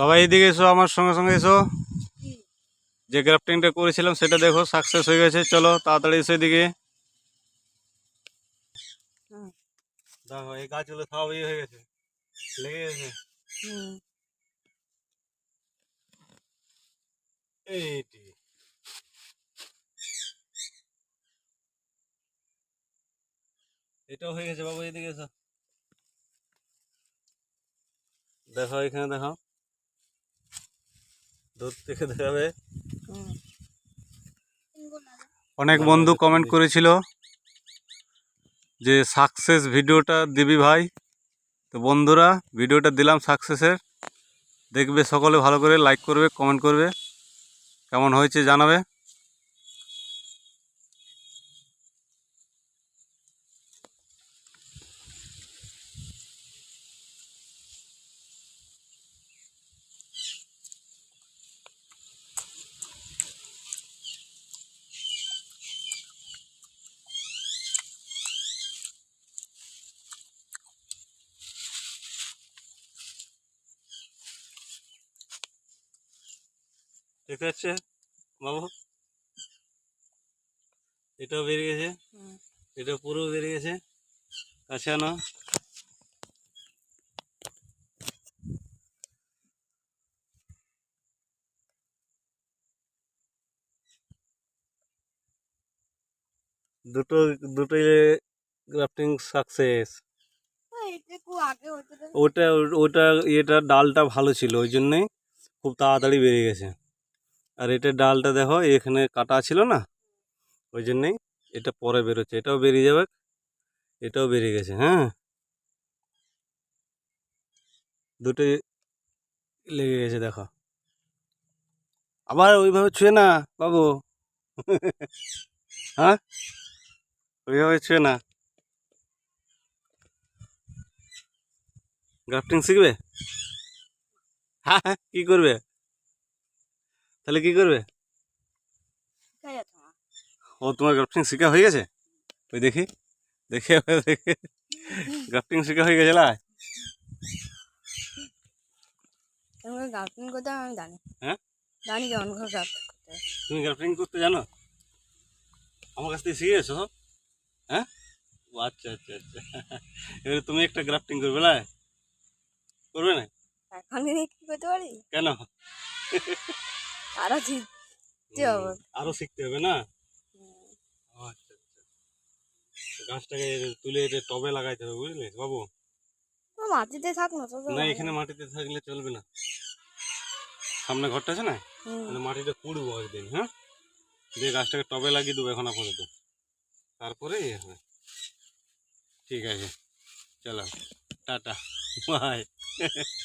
বাবা, এইদিকে এসো, আমার সঙ্গে সঙ্গে এসো। যে গ্রাফটিংটা করেছিলাম, সেটা দেখো সাকসেস হয়ে গেছে। চলো, তাড়াতাড়ি এসো এদিকে। দেখো, এই গাছগুলো সব ইয়ে হয়ে গেছে, লেগে গেছে। এইটি। এটাও হয়ে গেছে, বাবু, এদিকে এসো। দেখো, এখানে দেখো। অনেক বন্ধু কমেন্ট করেছিল যে সাকসেস ভিডিওটা দিবি ভাই। তো বন্ধুরা, ভিডিওটা দিলাম সাকসেসের দেখবে সকলে ভালো করে লাইক করবে কমেন্ট করবে। কেমন হয়েছে জানাবে। দেখতে পাচ্ছে? বাবু? এটাও বেরিয়ে গেছে। এটা পুরো বেরিয়ে গেছে। কাছে আনো। দুটো দুটোই গ্রাফটিং সাকসেস ওটা ওটা এটা ডালটা ভালো ছিল ওই জন্যই খুব তাড়াতাড়ি বেরিয়ে গেছে। আর এটা ডালটা দেখো, এখানে কাটা ছিল না, ওই জন্যেই এটা পরে বেরোচ্ছে। এটাও বেরিয়ে যাবে, এটাও বেরিয়ে গেছে হ্যাঁ। দুটোই লেগে গেছে, দেখো। আবার ওইভাবে ছুঁয়ে না, বাবু। হ্যাঁ? ওইভাবে ছুঁয়ে না। গ্রাফটিং শিখবে? হ্যাঁ হ্যাঁ কী করবে? তাহলে কি করবে? শিখা যাচ্ছে না ও তোমার গ্রাফটিং শেখা হয়ে গেছে? ওই দেখি দেখে দেখে। গ্রাফটিং শেখা হয়ে গেছে লা তোমাকে গার্লফ্রেন্ড করতে আমি জানি। হ্যাঁ? জানি কেমন করে গার্লফ্রেন্ড করতে হয়। তুমি গ্রাফটিং করতে জানো? আমার কাছ থেকে শিখে গেছো? সব হ্যাঁ? ও আচ্ছা আচ্ছা আচ্ছা। এবারে তুমি একটা গ্রাফটিং করবে না? করবে না? এখন দিনে কি করতে পারি? কেন? আরও শিখতে হবে? আরও শিখতে হবে না? আচ্ছা আচ্ছা। গাছটাকে তুলে টবে লাগাইতে হবে বুঝলে বাবু? মাটিতে থাক না না এখানে মাটিতে থাকলে চলবে না। সামনে ঘরটা আছে না? মাটিটা কুড়বো একদিন হ্যাঁ? দিয়ে গাছটাকে টবে লাগিয়ে দেবো এখন আপাতত। তারপরে ইয়ে হবে। ঠিক আছে। চলো টাটা। বাই।